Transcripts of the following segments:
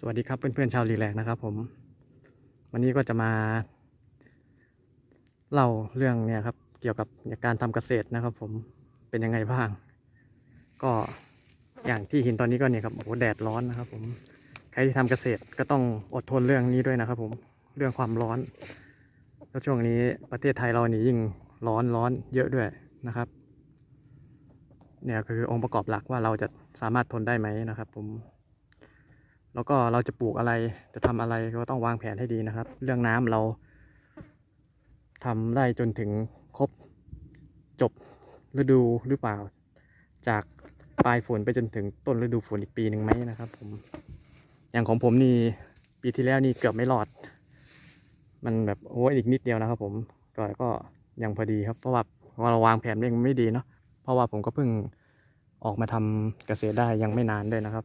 สวัสดีครับเพื่อนๆชาวรีแลกซ์นะครับผม วันนี้ก็จะมาเล่าเรื่องเนี่ยครับ เกี่ยวกับการทำเกษตรนะครับ ผมเป็นยังไงบ้าง ก็อย่างที่เห็นตอนนี้ก็เนี่ยครับโอ้โหแดดร้อนนะครับ ผมใครที่ทำเกษตรก็ต้องอดทนเรื่องนี้ด้วยนะครับ ผมเรื่องความร้อน แล้วช่วงนี้ประเทศไทยเรานี่ยิ่งร้อนร้อนเยอะด้วยนะครับเนี่ยคือองค์ประกอบหลักว่าเราจะสามารถทนได้ไหมนะครับ ผม แล้วก็เราจะปลูกอะไรจะทำอะไรก็ต้องวางแผนให้ดีนะครับ เรื่องน้ำเราทำได้จนถึงครบจบฤดูหรือเปล่า จากปลายฝนไปจนถึงต้นฤดูฝนอีกปีหนึ่งไหมนะครับ ผม อย่างของผมนี่ปีที่แล้วนี่เกือบไม่รอด มันแบบโอ้ยอีกนิดเดียวนะครับ ผมก็ก็ยังพอดีครับเพราะว่าว่าเราวางแผนเองไม่ดีเนาะเพราะว่าผมก็เพิ่งออกมาทำเกษตรได้ยังไม่นานด้วยนะครับ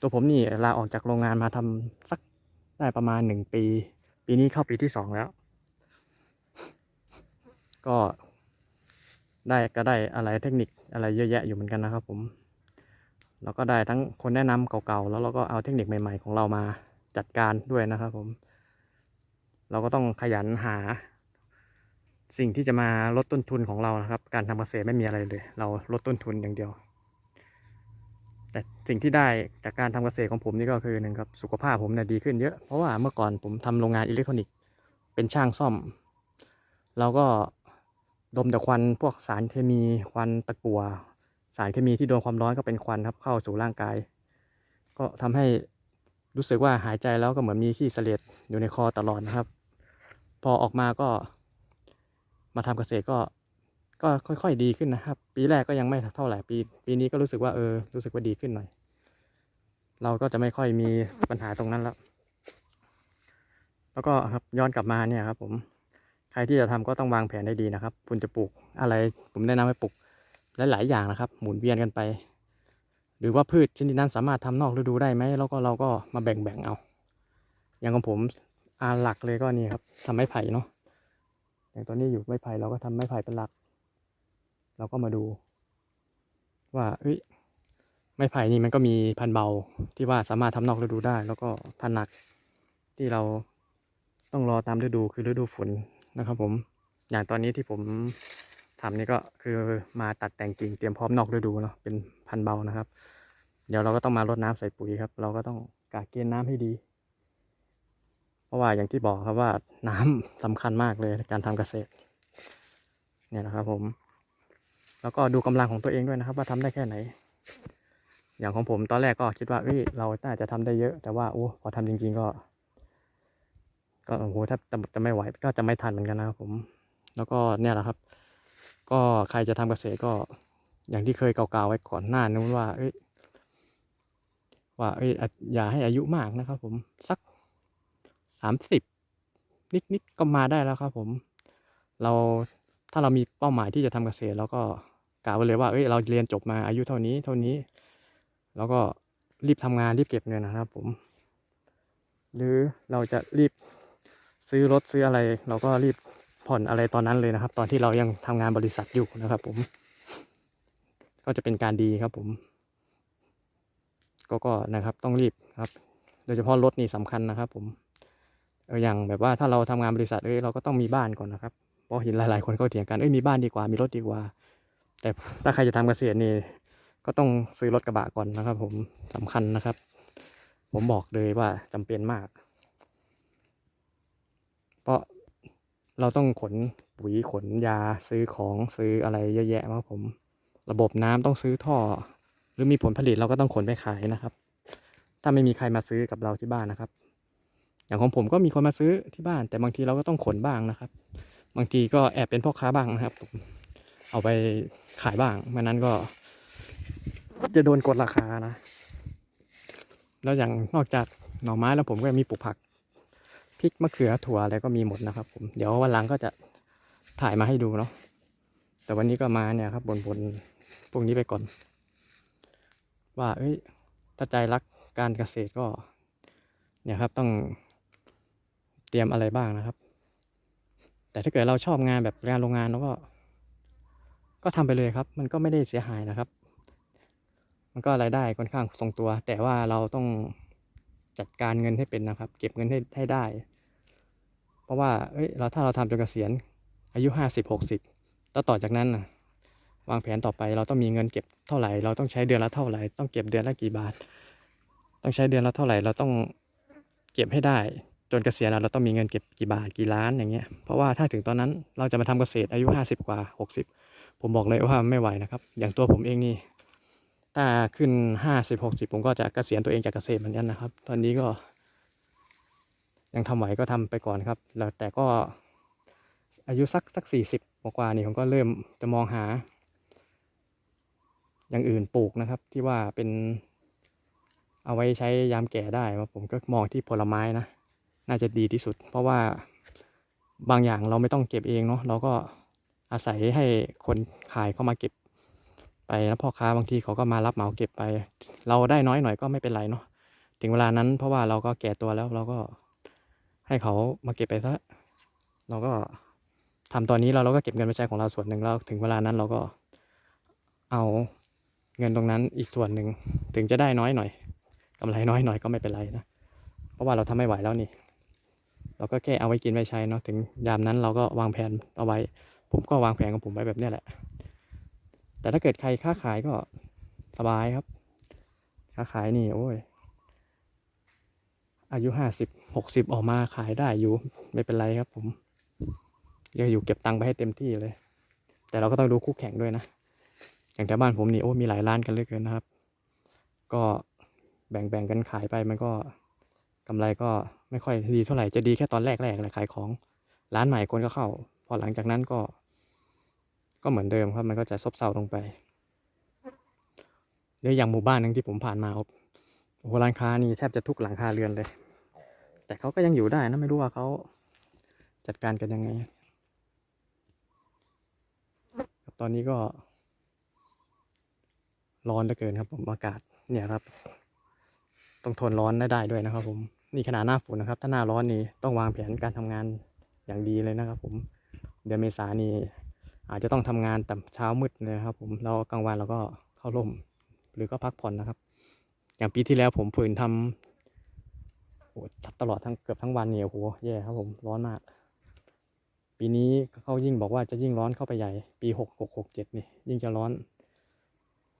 ตัวผมนี่ลาออกจากโรงงานมาทำสักได้ประมาณหนึ่งปี ปีนี้เข้าปีที่สองแล้ว ก็ได้ก็ได้อะไรเทคนิคอะไรเยอะแยะอยู่เหมือนกันนะครับผม เราก็ได้ทั้งคนแนะนำเก่าๆ แล้วเราก็เอาเทคนิคใหม่ๆ ของเรามาจัดการด้วยนะครับผม เราก็ต้องขยันหา สิ่งที่จะมาลดต้นทุนของเรานะครับ การทำเกษตรไม่มีอะไรเลย เราลดต้นทุนอย่างเดียว แต่สิ่งที่ได้จากการทำเกษตรของผมนี่ก็คือหนึ่งครับสุขภาพผมเนี่ยดีขึ้นเยอะ เพราะว่าเมื่อก่อนผมทำโรงงานอิเล็กทรอนิกส์เป็นช่างซ่อมเราก็ดมแต่ควันพวกสารเคมีควันตะกั่วสารเคมีที่โดนความร้อนก็เป็นควันครับเข้าสู่ร่างกาย ก็ทำให้รู้สึกว่าหายใจแล้วก็เหมือนมีขี้เสลดอยู่ในคอตลอดนะครับ พอออกมาก็มาทำเกษตรก็ ก็ค่อยๆดีขึ้นนะครับ ปีแรกก็ยังไม่เท่าไหร่ปี ปีนี้ก็รู้สึกว่าเออรู้สึกว่าดีขึ้นหน่อย เราก็จะไม่ค่อยมีปัญหาตรงนั้นแล้ว แล้วก็ครับย้อนกลับมาเนี่ยครับ ผมใครที่จะทำก็ต้องวางแผนให้ดีนะครับ คุณจะปลูกอะไร ผมแนะนำให้ปลูกหลายๆอย่างนะครับ หมุนเวียนกันไป หรือว่าพืชชนิดนั้นสามารถทำนอกฤดูได้ไหมแล้วก็เราก็มาแบ่งๆเอา อย่างของผมอาหลักเลยก็นี่ครับทำไม้ไผ่เนาะอย่างตัวนี้อยู่ไม้ไผ่เราก็ทำไม้ไผ่เป็นหลัก เราก็มาดู ว่าเอ้ยไม้ไผ่นี่มันก็มีพันเบาที่ว่าสามารถทำนอกฤดูได้ แล้วก็พันหนักที่เราต้องรอตามฤดูคือฤดูฝนนะครับ ผมอย่างตอนนี้ที่ผมทำนี่ก็คือมาตัดแต่งกิ่งเตรียมพร้อมนอกฤดูเนาะเป็นพันเบานะครับ เดี๋ยวเราก็ต้องมารดน้ำใส่ปุ๋ยครับ เราก็ต้องกาเกณฑ์น้ำให้ดี เพราะว่าอย่างที่บอกครับว่าน้ำสำคัญมากเลยในการทำเกษตร เนี่ยนะครับผม แล้วก็ดูกำลังของตัวเองด้วยนะครับ ว่าทำได้แค่ไหน อย่างของผมตอนแรกก็คิดว่าเอ้ยเราน่าจะทำได้เยอะ แต่ว่าโอ้พอทำจริง ๆ ก็ ก็โอ้โหถ้าจะจะไม่ไหวก็จะไม่ทันเหมือนกันนะครับผม แล้วก็เนี่ยแหละครับ ก็ใครจะทำเกษตรก็ อย่างที่เคยกล่าวๆไว้ก่อนหน้านู้นว่า เอ้ยว่าเอ้ยอะอย่าให้อายุมากนะครับ ผมสักสามสิบนิดๆก็มาได้แล้วครับ ผม เราถ้าเรามีเป้าหมายที่จะทำเกษตรแล้วก็ กล่าวไว้เลยว่าเอ้ยเราเรียนจบมาอายุเท่านี้เท่านี้ แล้วก็รีบทำงานรีบเก็บเงินนะครับ ผม หรือเราจะรีบซื้อรถซื้ออะไร เราก็รีบผ่อนอะไรตอนนั้นเลยนะครับ ตอนที่เรายังทำงานบริษัทอยู่นะครับ ผม ก็จะเป็นการดีครับ ผม ก็ก็นะครับ ต้องรีบครับ โดยเฉพาะรถนี่สำคัญนะครับ ผมเอออย่างแบบว่าถ้าเราทำงานบริษัทเอ้ยเราก็ต้องมีบ้านก่อนนะครับเพราะเห็นหลาย ๆ คนเขาเถียงกันเอ้ยมีบ้านดีกว่ามีรถดีกว่า แต่ถ้าใครจะทำเกษตรนี่ก็ต้องซื้อรถกระบะก่อนนะครับ ผมสำคัญนะครับ ผมบอกเลยว่าจำเป็นมาก เพราะเราต้องขนปุ๋ยขนยาซื้อของซื้ออะไรเยอะแยะมากผม ระบบน้ำต้องซื้อท่อ หรือมีผลผลิตเราก็ต้องขนไปขายนะครับ ถ้าไม่มีใครมาซื้อกับเราที่บ้านนะครับ อย่างของผมก็มีคนมาซื้อที่บ้าน แต่บางทีเราก็ต้องขนบ้างนะครับ บางทีก็แอบเป็นพ่อค้าบ้างนะครับผม เอาไปขายบ้างไม่นั้นก็จะโดนกดราคานะ แล้วอย่างนอกจากหน่อไม้แล้วผมก็มีปลูกผักพริกมะเขือถั่วอะไรก็มีหมดนะครับ ผมเดี๋ยววันหลังก็จะถ่ายมาให้ดูเนาะแต่วันนี้ก็มาเนี่ยครับบนบนพวกนี้ไปก่อน ว่าเอ้ยถ้าใจรักการเกษตรก็ เนี่ยครับต้องเตรียมอะไรบ้างนะครับ แต่ถ้าเกิดเราชอบงานแบบงานโรงงานเราก็ ก็ทำไปเลยครับ มันก็ไม่ได้เสียหายนะครับ มันก็รายได้ค่อนข้างทรงตัว แต่ว่าเราต้องจัดการเงินให้เป็นนะครับ เก็บเงินให้ให้ได้ เพราะว่าเอ้ยเราถ้าเราทำจนเกษียณอายุห้าสิบหกสิบแล้วต่อจากนั้นนะวางแผนต่อไปเราต้องมีเงินเก็บเท่าไหร่ เราต้องใช้เดือนละเท่าไหร่ ต้องเก็บเดือนละกี่บาท ต้องใช้เดือนละเท่าไหร่ เราต้องเก็บให้ได้ จนเกษียณเราต้องมีเงินเก็บกี่บาทกี่ล้านอย่างเงี้ย เพราะว่าถ้าถึงตอนนั้นเราจะมาทำเกษตรอายุห้าสิบกว่าหกสิบ ผมบอกเลยว่าไม่ไหวนะครับ อย่างตัวผมเองนี่ถ้าขึ้นห้าสิบหกสิบผมก็จะเกษียณตัวเองจากเกษตรเหมือนกันนะครับ ตอนนี้ก็ ยังทำไหวก็ทำไปก่อนครับ แล้วแต่ก็อายุสักสักสี่สิบกว่านี่ผมก็เริ่มจะมองหา อย่างอื่นปลูกนะครับ ที่ว่าเป็นเอาไว้ใช้ยามแก่ได้ว่าผมก็มองที่ผลไม้นะ น่าจะดีที่สุด เพราะว่าบางอย่างเราไม่ต้องเก็บเองเนาะเราก็ อาศัยให้คนขายเข้ามาเก็บ ไปแล้วพ่อค้าบางทีเขาก็มารับเหมาเก็บไป เราได้น้อยหน่อยก็ไม่เป็นไรเนาะถึงเวลานั้นเพราะว่าเราก็แก่ตัวแล้วเราก็ให้เขามาเก็บไปซะเราก็ทำตอนนี้เราเราก็เก็บเงินไปใช้ของเราส่วนหนึ่งแล้วถึงเวลานั้นเราก็เอาเงินตรงนั้นอีกส่วนหนึ่งถึงจะได้น้อยหน่อยกำไรน้อยหน่อยก็ไม่เป็นไรนะเพราะว่าเราทำไม่ไหวแล้วนี่ เราก็แค่เอาไว้กินไว้ใช้เนาะถึงยามนั้นเราก็วางแผนเอาไว้ ผมก็วางแผนของผมไว้แบบนี้แหละ แต่ถ้าเกิดใครค้าขายก็สบายครับ ค้าขายนี่โอ้ย อายุห้าสิบหกสิบออกมาขายได้อยู่ไม่เป็นไรครับผมยังอยู่เก็บตังค์ไปให้เต็มที่เลย แต่เราก็ต้องดูคู่แข่งด้วยนะ อย่างแถวบ้านผมนี่โอ้มีหลายร้านกันเลยเกินนะครับ ก็แบ่งๆกันขายไปมันก็กำไรก็ไม่ค่อยดีเท่าไหร่จะดีแค่ตอนแรกๆแหละขายของ ร้านใหม่คนก็เข้า พอหลังจากนั้นก็ ก็เหมือนเดิมครับ มันก็จะซบเซาลงไปหรืออย่างหมู่บ้านหนึ่งที่ผมผ่านมาโอ้โหร้านค้านี่แทบจะทุกหลังคาเรือนเลย แต่เขาก็ยังอยู่ได้นะไม่รู้ว่าเขาจัดการกันยังไงตอนนี้ก็ ร้อนเหลือเกินครับ ผมอากาศเนี่ยครับ ต้องทนร้อนได้ด้วยนะครับ ผมนี่ขนาดหน้าฝนนะครับ ถ้าหน้าร้อนนี่ต้องวางแผนการทำงาน อย่างดีเลยนะครับ ผมเดือนเมษานี่อาจจะต้องทำงานแต่เช้ามืดเลยครับ ผมเรากลางวันเราก็เข้าร่ม หรือก็พักผ่อนนะครับ อย่างปีที่แล้วผมฝืนทำโอ้ตลอดทั้งเกือบทั้งวันเนี่ยโอ้โหแย่ครับผมร้อนมาก ปีนี้เขายิ่งบอกว่าจะยิ่งร้อนเข้าไปใหญ่ ปีหกหกหกเจ็ดนี่ยิ่งจะร้อน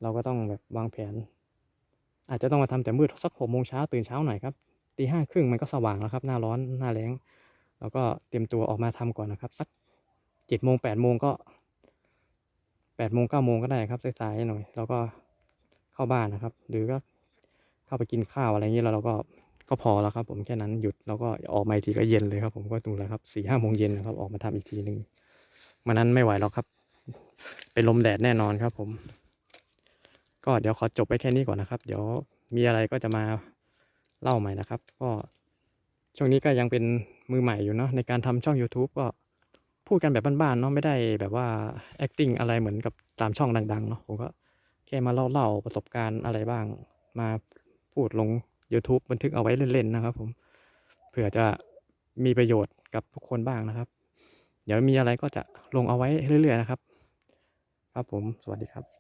เราก็ต้องแบบวางแผน อาจจะต้องมาทำแต่มืดสักหกโมงเช้าตื่นเช้าหน่อยครับตีห้าครึ่งมันก็สว่างแล้วครับ หน้าร้อนหน้าแล้ง เราก็เตรียมตัวออกมาทำก่อนนะครับ สักเจ็ดโมงแปดโมงก็แปดโมงเก้าโมงก็ได้ครับสายๆหน่อยเราก็เข้าบ้านนะครับ หรือก็เข้าไปกินข้าวอะไรอย่างนี้แล้วเราก็ก็พอแล้วครับ ผมแค่นั้นหยุดแล้วก็ออกมาทีก็เย็นเลยครับ ผมก็ดูแล้วครับสี่ห้าโมงเย็นนะครับ ออกมาทำอีกทีหนึ่งมันนั้นไม่ไหวแล้วครับ เป็นลมแดดแน่นอนครับ ผม ก็เดี๋ยวขอจบไปแค่นี้ก่อนนะครับ เดี๋ยวมีอะไรก็จะมาเล่าใหม่นะครับ ก็ช่วงนี้ก็ยังเป็น มือใหม่อยู่เนาะในการทำช่อง YouTube ก็พูดกันแบบบ้านๆเนาะไม่ได้แบบว่า acting อะไรเหมือนกับตามช่องดังๆเนาะผมก็แค่มาเล่าเล่าประสบการณ์อะไรบ้าง มาพูดลง YouTube บันทึกเอาไว้เล่นๆนะครับ ผมเผื่อจะมีประโยชน์กับทุกคนบ้างนะครับ เดี๋ยวมีอะไรก็จะลงเอาไว้เรื่อยๆนะครับ ครับผมสวัสดีครับ